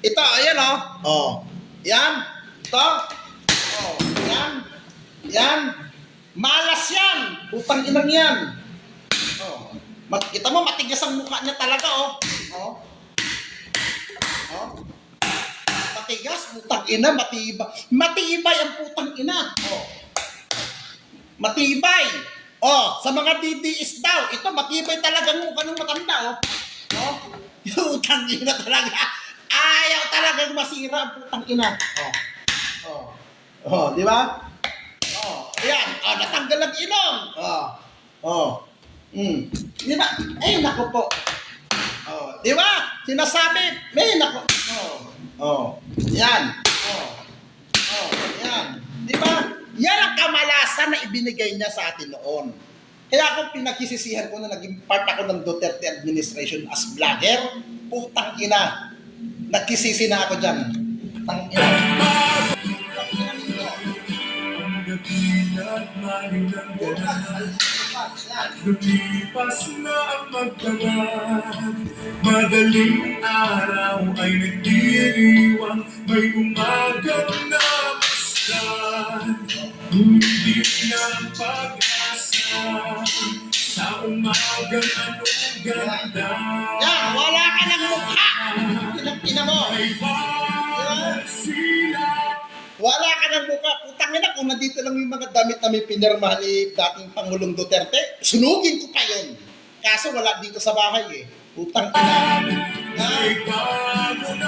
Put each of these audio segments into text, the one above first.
Ito, ayan oh. Oh. Yan. Ito. Oh. Yan. Yan. Malas yan. Putang inang yan. Oh. Mat kita mo, matigas ang mukha niya talaga oh. Oh. Oh. Matigas, putang ina, matibay. Matibay ang putang ina. Oh. Matibay. Oh, sa mga DDS daw, ito matibay talaga ang mukha ng matanda oh. Oh. Putang ina talaga. Ayaw talagang masira ang putang ina. Oh. Oh. Oh, di ba? Oh, ayan. Oh, natanggal ang ilong. Oh. Oh. Mm. Di ba? Ay, nako po. Oh, di ba? Sinasabi, may nako. Oh. Oh. Yan. Oh. Oh, yan. Di ba? Yan ang kamalasan na ibinigay niya sa atin noon. Kaya ako pinagsisisihan ko na naging part ako ng Duterte administration as vlogger. Putang ina. Nagkisisi na ako dyan. Tang ina. Lumipas na ang magdamag Madaling araw ay nagdiriwang May umagang na masdan Hindi na pag-asa Sa umagang anong ganda wala ka ng mukha. Ina mo. Wala ka ng mukha. Putang ina, kung nandito lang yung mga damit na may pinirma ni dating Pangulong Duterte, sunugin ko pa yun. Kaso wala dito sa bahay eh. Putang ina. Ha?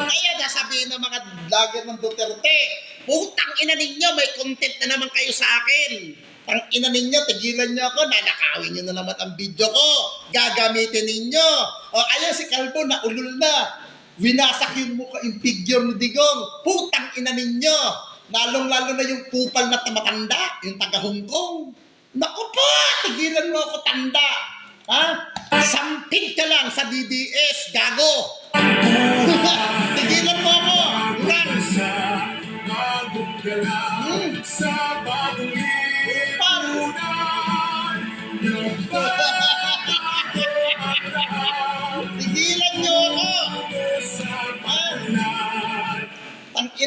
Kaya nasabihin ng mga vlogger ng Duterte, putang ina ninyo, may content na naman kayo sa akin. Tang ina ninyo, tigilan nyo ako, nanakawin nyo na naman ang video ko. Gagamitin ninyo. O ayan si Calvo, naulol na. Winasak yung mukha, yung figure ni Digong. Putang ina ninyo. Lalong-lalo na yung kupal na tamatanda, yung taga Hong Kong. Naku po, tigilan mo ako tanda. Ha? Sampid ka lang sa DDS, gago. Tigilan mo ako! Run! sa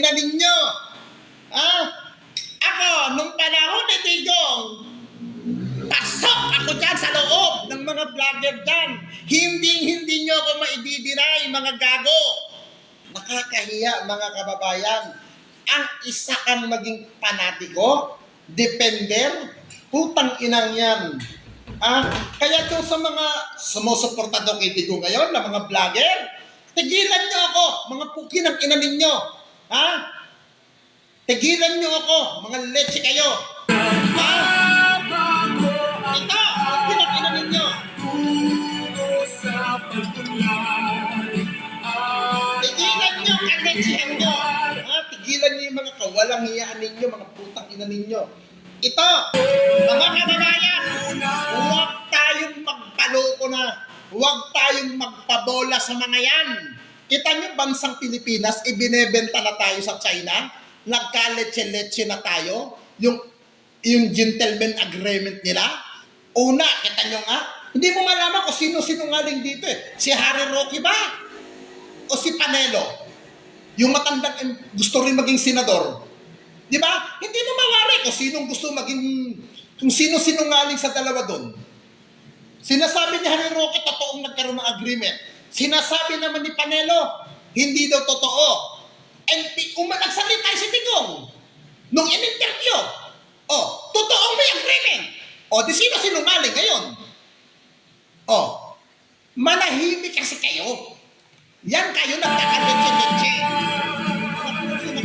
Ina ninyo! Ha? Ako, nung panahon ni Tigong, pasok ako dyan sa loob ng mga vlogger dyan. Hindi, hindi nyo ako maididinay, mga gago. Nakakahiya, mga kababayan. Ang isa kang maging panatiko, depender, putang inang yan. Ah, kaya doon sa mga sumusuportado kay Tigo ngayon, na mga vlogger, tigilan nyo ako, mga puki ng ina ninyo. Ha? Tigilan nyo ako, mga leche kayo. Ha? ang Ito, puki ng ina ninyo. Tigilan nyo, kalechihan nyo. Ha? Tigilan nyo yung mga kawalang hiyaan ninyo, mga putang ina ninyo. Ito, mga kababayan, huwag tayong magpaloko na. Huwag tayong magpabola sa mga yan. Kita nyo, bansang Pilipinas, ibinebenta na tayo sa China. Nagka-leche-leche na tayo. Yung, yung gentleman agreement nila. Una, kita nyo nga, hindi mo malaman kung sino-sinungaling dito eh. Si Harry Roque ba? o si Panelo, yung matandang gusto rin maging senador, di ba? Hindi mo mawari kung sinong gusto maging, kung sino sinungaling sa dalawa doon. Sinasabi ni Harry Roque, totoong nagkaroon ng agreement. Sinasabi naman ni Panelo, hindi daw totoo. And nagsalita si Tigong nung in-interview. Oh, totoong may agreement. Oh, di sino sinungaling ngayon? Oh, manahimik kasi kayo. Yan kayo nagkakadetsi-detsi. Sa puso na